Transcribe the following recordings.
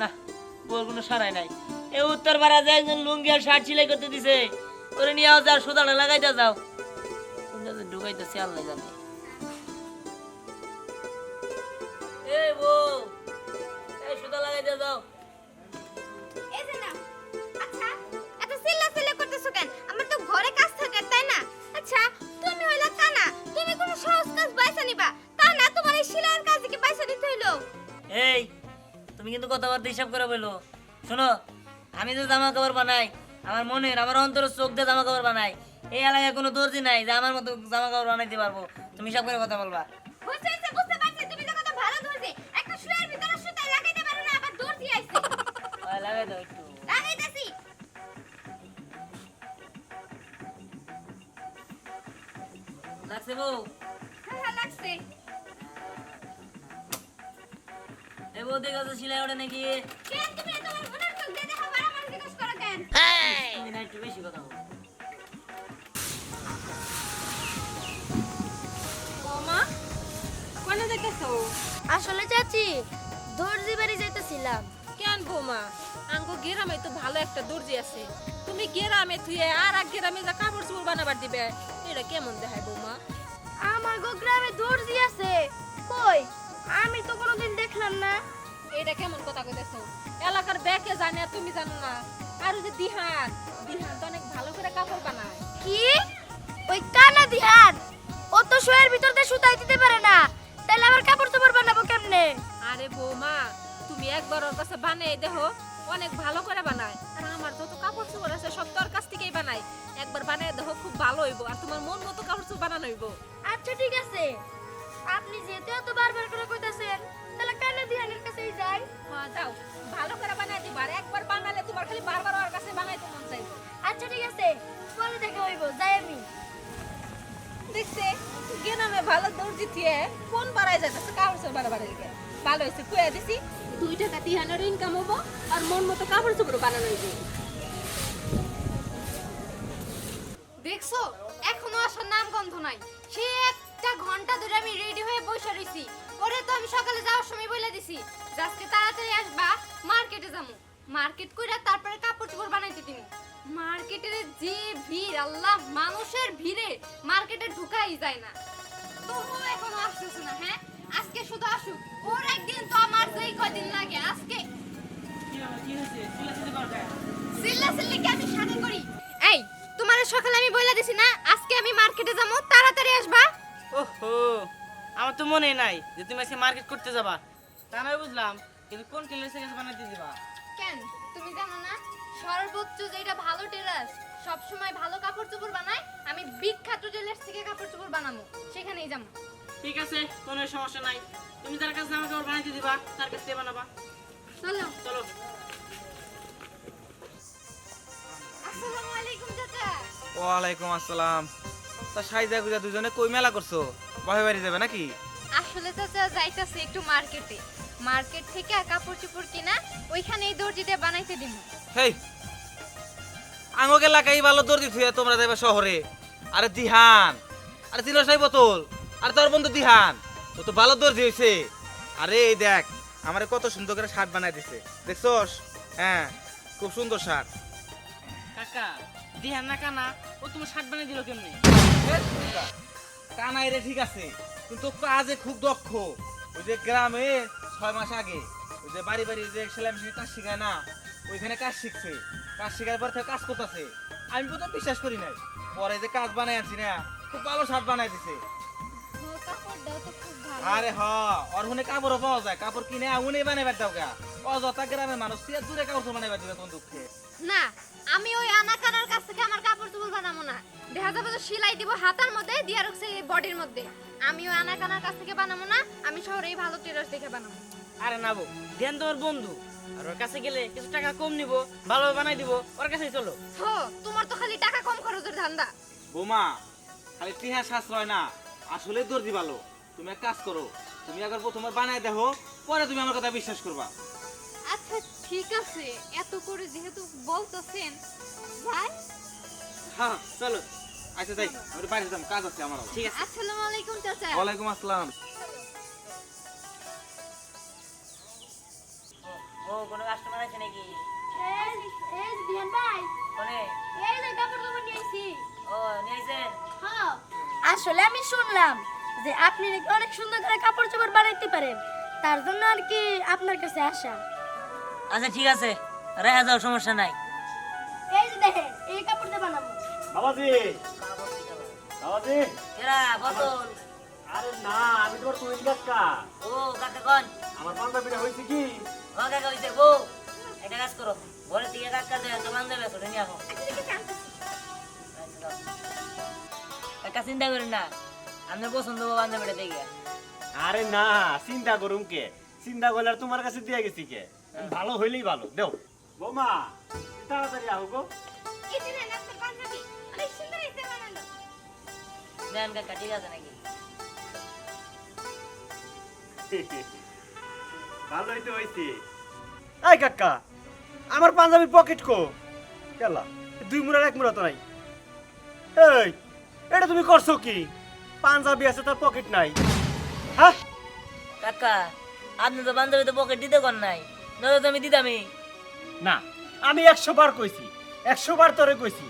না, বউর কোনো সারাই নাই। এ উত্তর পাড়া একজন লুঙ্গি শার্ট সিলাই করতে দিছে, ওরে নিয়ে আও যাও সুদাটা লাগাইতে যাও। ঢুকাইতেছি, আল্লাহ জানে। এই বউ, এই সুদা লাগাইতে যাও। এই কাজে কি বাইছা দিতে হইল? এই তুমি কিন্তু কথাবার্তা হিসাব করে বলো শোনো আমি যে জামা কাপড় বানাই আমার মনের আমার অন্তরের চোখ দিয়ে জামা কাপড় বানাই এই এলাকায় কোনো দর্জি নাই যে আমার মতো জামা কাপড় বানাইতে পারব তুমি হিসাব করে কথা বলবা বুঝতে পেরেছি, বুঝতে পারছি, তুমি তো কত ভালো ধরছি। একটা শুয়ের ভিতরে সুতায় লাগাইতে পারো না, আবার দর্জি আইছে। লাগাই দাও একটু লাগাইতাছি। লাগছে বউ এই বউ সিলাই ওঠে নাকি? কেন তুমি এত আমার মনের চোখ দিয়ে দেখো, আর আমার জিজ্ঞেস করো কেন? তুমি না একটু বেশি কথা বলো বৌমা কোনে দেখেছ আসলে চাচি দর্জি বাড়ি যাইতেছিলাম। কেন বৌমা? আঙ্গো গ্রামে তো ভালো একটা দর্জি আছে। তুমি গ্রামে থুয়ে আর এক গ্রামে যা কাপড় চোপড় বানাবার দিবে এটা কেমন দেখায় বৌমা? আমার গো গ্রামে দর্জি আছে। কই? আমি তো কোনোদিন দেখলাম না। এটা কেমন কথা কইতেছো? এলাকার ব্যাকে জানে আর তুমি জানো না। আর ওই যে দিহান দিহান তো অনেক ভালো করে কাপড় বানায়। কি? ওই কানা দিহান? ও তো শোয়ের ভিতর দিয়ে সুতাই দিতে পারে না। তাহলে আমার কাপড় চোপড় বানাবো কেমনে? আরে বৌমা তুমি একবার ওর কাছে বানিয়ে দেখো অনেক ভালো করে বানায়। আর আমার যত কাপড় চোপড় আছে সব তোর কাছ থেকেই বানাই একবার বানিয়ে দেখো খুব ভালো হইব। আর তোমার মন মতো কাপড় চোপড় বানানো হইব। আচ্ছা ঠিক আছে। আপনি যেহেতু এত বারবার করে কইতাছেন তাহলে কানা দিহানের কাছেই যাই? হ্যাঁ যাও। ভালো করে বানাই দিবা। আর একবার বানালে তোমার খালি বারবার ওর কাছে বানাইতে মন চাইবে। আচ্ছা ঠিক আছে। পরে দেখা হইব। যাই আমি। দেখছে গেনামে ভালো দর্জি থিয়ে ফোন বাড়াই যাইতেছে কাপড় চোপড় বানাবার লিগে ভালো হয়েছে কুয়া দিছি দুই টাকা তিহানের ইনকাম হব আর মন মতো কাপড় চোপড় বানানো হইবে। দেখছ এখনও আসার নাম গন্ধ নাই। সে একটা ঘণ্টা ধরে আমি রেডি হয়ে বসে রইছি। ওরে তো আমি সকালে যাওয়ার সময় বলে দিছি আজকে তাড়াতাড়ি আসবা মার্কেটে যাব মার্কেট কইরা তারপরে কাপড় চোপড় বানাইতে দিমু মার্কেটের যে ভিড়, আল্লাহ, মানুষের ভিড়ে মার্কেটে ঢুকাই যায় না। তো মনে নাই যে তুমি আজকে মার্কেট করতে যাবা। তা নয় বুঝলাম কিন্তু কোন টেলার্সের কাছে বানাইতে দিবা? কেন? তুমি জানো না সর্বোচ্চ যেটা ভালো টেলার সব সময় ভালো কাপড় চোপড় বানায় আমি বিখ্যাত টেলার্স থেকে কাপড় চোপড় বানাবো। সেখানেই যাব। ঠিক আছে কোনো সমস্যা নাই। তুমি তার কাছে জামা কাপড় বানাইতে দিবা তার কাছে বানাবা। চলো। চলো। আসসালামু আলাইকুম চাচা। ওয়ালাইকুম আসসালাম। তা সাইজা গুজা দুজনে কই মেলা করছ? বাপে বাড়ি যাবে নাকি? আসলে চাচা যাইতাছি একটু মার্কেটে। মার্কেট থেকে কাপড় চোপড় কিনা ওইখানে এই দর্জিতে বানাইতে দিব হেই আঙ্গক এলাকায় ভালো দর্জি থুয়ে তোমরা যাবে শহরে। আরে দিহান আরে তিনশাই বোতল আরে তোর বন্ধু দিহান ও তো ভালো দর্জি হয়েছে আরে এই দেখ আমারে কত সুন্দর করে শার্ট বানাই দিছে দেখছস? হ্যাঁ খুব সুন্দর শার্ট। কাকা দিহান না কানা ও তোমার শার্ট বানিয়ে দিল কেমনে? কানাই রে ঠিক আছে। কিন্তু কাজে খুব দক্ষ। ওই যে গ্রামে ছয় মাস আগে ওই যে বাড়ি বাড়ি যে সেলাই মেশিনে কাজ শিখায় না ওইখানে কাজ শিখছে। কাজ শিখার পর থেকে কাজ করতেছে। আমি প্রথম বিশ্বাস করি নাই। পরে যে কাজ বানাই আনছি না খুব ভালো শার্ট বানাই দিছে। আরে হ ওর হুনে কাপড়ও পাওয়া যায়। কাপড় কিনে উনি বানাইবার দাও গা। অযথা গ্রামের মানুষ আর দূরে কাপড় বানাইবার দিবে কোন দুঃখে। না আমি ওই আনাকানার কাছ থেকে আমার কাপড় চোপড় বানাবো না। দেখা যাবে তো সেলাই দিব হাতার মধ্যে দিয়া রাখছে বডির মধ্যে। আমি ওই আনাকানার কাছ থেকে বানাবো না আমি শহরেই ভালো টেলার্স দেখে বানাবো। আরে না বউ ধ্যান তোমার বন্ধু। আর ওর কাছে গেলে কিছু টাকা কম নিব ভালোভাবে বানাই দিব ওর কাছেই চলো। হো তোমার তো খালি টাকা কম খরচের ধান্দা। বোমা খালি টিহা সাশ্রয় না আসলে দর্জি ভালো। তুমি এক কাজ করো তুমি একবার প্রথমবার বানাই দেখো পরে তুমি আমার কথা বিশ্বাস করবা। আচ্ছা ঠিক আছে এত করে যেহেতু বলতেছেন ভাই? হ্যাঁ চলো। হ্যাঁ। আসলে আমি শুনলাম যে আপনি নাকি অনেক সুন্দর করে কাপড় চোপড় বানাইতে পারেন। তার জন্য আর কি আপনার কাছে আসা। আচ্ছা ঠিক আছে। রেখা যাও সমস্যা নাই। এই যে এই কাপড় দিয়ে বানাবো। বাবাজি! আরে না আমি তোমার তুই কাকা ও কাকা কন আমার কি? ও কাকা হইছে বউ। একটা কাজ করো। ঘরে থেকে কাকা দেয় তো বান্ধব নিয়ে আসো। আচ্ছা, কাকা চিন্তা করেন না আপনার পছন্দ হব বান্ধবীটা দেখে। আরে না চিন্তা করুম কে? চিন্তা করলে আর তোমার কাছে দিয়ে গেছি কে? ভালো হইলেই ভালো দেও। বৌমা তাড়াতাড়ি আহো গো। এই যে আপনার পাঞ্জাবি অনেক সুন্দর হয়েছে বানানো দেন কাকা ঠিক আছে নাকি ভালোই তো হইছে। এই কাকা আমার পাঞ্জাবির পকেট কো? কেলা দুই মুড়ার এক মুড়া তো নাই। এই এটা তুমি করছ কি? পাঞ্জাবি আছে তার পকেট নাই। হ্যাঁ? কাকা আপনি তো বান্ধবী তো পকেট দিতে কর নাই। নয়তো তো আমি দিতামই। না আমি একশো বার কইছি একশো বার তোরে কইছি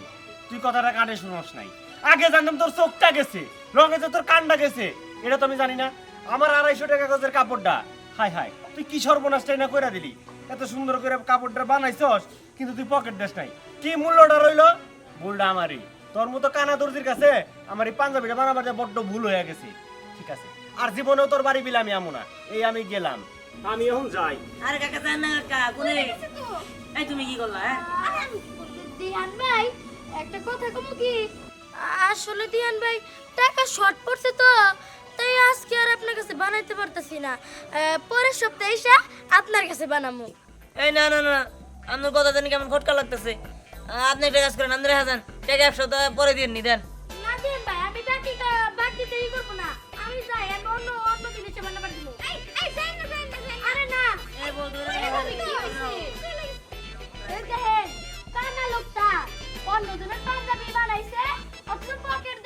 তুই কথাটা কানে শুনস নাই। আগে জানতাম তোর চোখটা গেছে রঙে তোর কানটা গেছে। এটা তো আমি জানি না। আমার আড়াইশো টাকা গজের কাপড়টা। হাই হাই তুই কি সর্বনাশটাই না কইরা দিলি? এত সুন্দর করে কাপড়টা বানাইছস কিন্তু তুই পকেট দেশ নাই। কি মূল্যটা রইল? ভুলটা আমারই। তোর মতো কানা দর্জির কাছে আমার এই পাঞ্জাবিটা বানাবার যে বড্ড ভুল হয়ে গেছে। ঠিক আছে আর জীবনেও তোর বাড়ি বিলামি আমু না। এই আমি গেলাম। আমি এখন যাই। আরে কাকা জান না কাকা কোনে এই তুমি কি করলা হ্যাঁ? দিহান ভাই একটা কথা কমু কি? আসলে দিহান ভাই টাকা শর্ট পড়ছে তো তাই আজকে আর আপনার কাছে বানাইতে পারতেছি না। পরের সপ্তাহে এসে আপনার কাছে বানামু। এই না না না আপনার কথা জানি কেমন খটকা লাগতেছে। আপনি একটা কাজ করেন আপনি রেখা যান টাকা এক সপ্তাহ পরে দিয়ে নি দেন না দিহান ভাই আমি বাকি বাকি দেরি করব না। আমি যাই আমি অন্য অন্য জিনিসে বানাবার দিব। এই এই যাই না যাই না আরে না। এই? দেখেন, কানা লোকটা পাঞ্জাবি বানাইছে। অথচ পকেট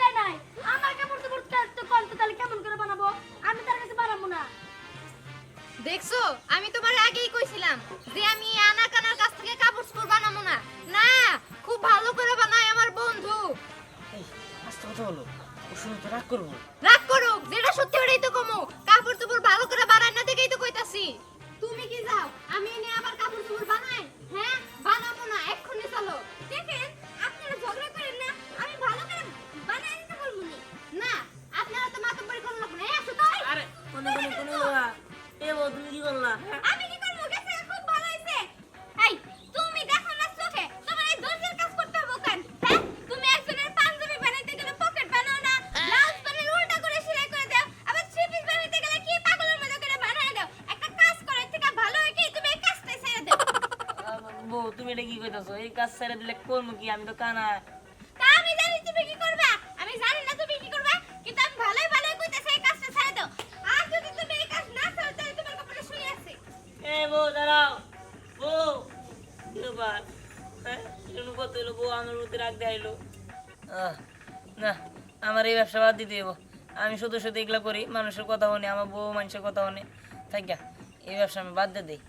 তুমি এটা কি কইতাছো? এই কাজ ছেড়ে দিলে করব কি? আমি তো কানা। আমি জানি তুমি কি করবা। আমি জানি না তুমি কি করবা কিন্তু আমি ভালোই ভালোই কইতেছি এই কাজটা ছেড়ে দাও। আর যদি তুমি এই কাজ না ছাড়ো তাহলে তোমার কপালে শুয়ে আছে। এ বউ দাঁড়াও। বউ কি ব্যাপার হ্যাঁ এরকম কত হলো? বউ আমার মধ্যে রাগ দেখাইলো। আহ, না আমার এই ব্যবসা বাদ দিতে হইব। আমি শুধু শুধু এগুলো করি মানুষের কথা শুনি আমার বউ মানুষের কথা শুনি থাক এই ব্যবসা আমি বাদ দিয়ে দিই।